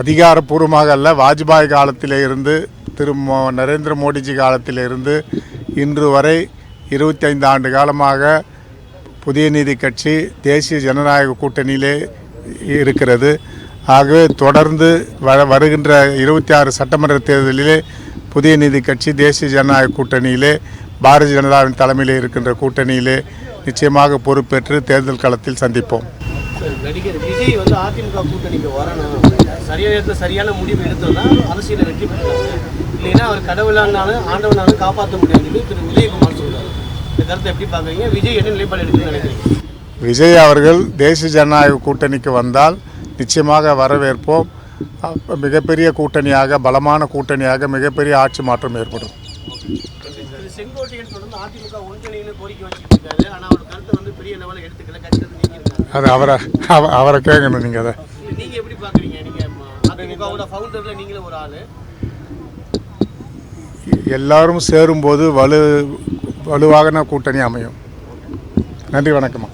அதிகாரப்பூர்வமாக அல்ல வாஜ்பாய் காலத்திலே இருந்து திரு நரேந்திர மோடிஜி காலத்திலே இருந்து இன்று வரை இருபத்தைந்து ஆண்டு காலமாக புதிய நீதி கட்சி தேசிய ஜனநாயக கூட்டணியிலே இருக்கிறது. ஆகவே தொடர்ந்து வ வருகின்ற இருபத்தி ஆறு சட்டமன்ற தேர்தலிலே புதிய நீதி கட்சி தேசிய ஜனநாயக கூட்டணியிலே பாரதிய ஜனதாவின் தலைமையிலே இருக்கின்ற கூட்டணியிலே நிச்சயமாக பொறுப்பேற்று தேர்தல் களத்தில் சந்திப்போம். நடிகர் விஜய் வந்து அதிமுக கூட்டணிக்கு வரணும். சரியான முடிவு எடுத்தோம்னா வெற்றி பெற்றாங்க இல்லைன்னா அவர் கடவுளானாலும் ஆண்டவனாலும் காப்பாற்ற முடியாதுன்னு திரு. உதயகுமார் சொல்றாரு. இந்த கருத்தை எப்படி பார்க்குறீங்க? விஜய் என்ன நிலைப்பாடு எடுக்குன்னு நினைக்கிறீங்க? விஜய் அவர்கள் தேசிய ஜனநாயக கூட்டணிக்கு வந்தால் நிச்சயமாக வரவேற்போம். மிகப்பெரிய கூட்டணியாக பலமான கூட்டணியாக மிகப்பெரிய ஆட்சி மாற்றம் ஏற்படும். செங்கோட்டையன் தொடர்ந்து அதிமுக ஒன்றிணைன்னு கோரிக்கை வச்சுட்டு இருக்காரு. ஆனால் அவர் கருத்தை வந்து பெரிய லெவலில் எடுத்துக்கல. நீக்கியிருக்காரு. அது அவரை அவ- அவரை கேட்கணும் நீங்கள் அதை. நீங்க எப்படி பார்க்குறீங்க நீங்க அதிமுகவோட ஃபவுண்டர்ல நீங்களும் ஒரு ஆளு. எல்லாரும் சேரும்போது வலு வலுவான கூட்டணி அமையும். நன்றி வணக்கம்மா.